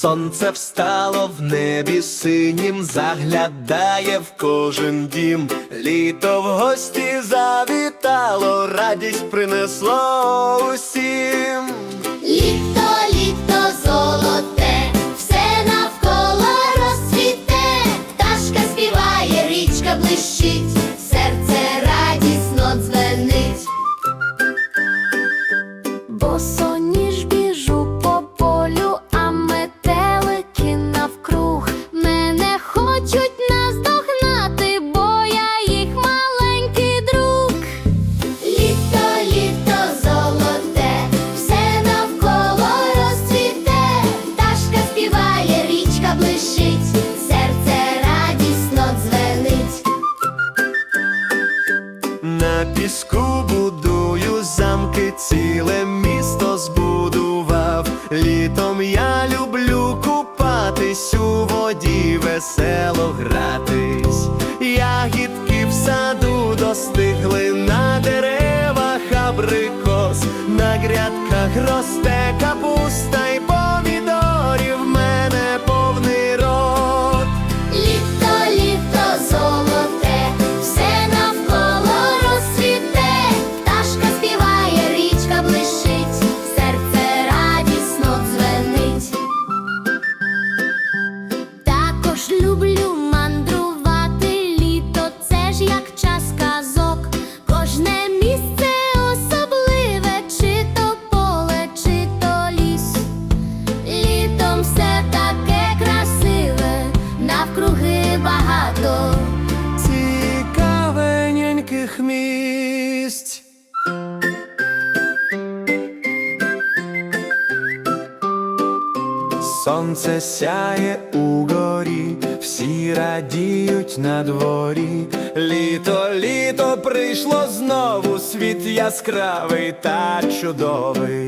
Сонце встало в небі синім, заглядає в кожен дім. Літо в гості завітало, радість принесло усім. Літо, літо золоте, все навколо розцвіте, пташка співає, річка блищить, серце радісно дзвенить. Босоніж На піску будую замки, ціле місто збудував. Літом я люблю купатись у воді, весело гратись. Ягідки в саду достигли на деревах абрикос, на грядках росте цікавеньких місць. Сонце сяє у горі, всі радіють на дворі. Літо, літо прийшло знову, світ яскравий та чудовий.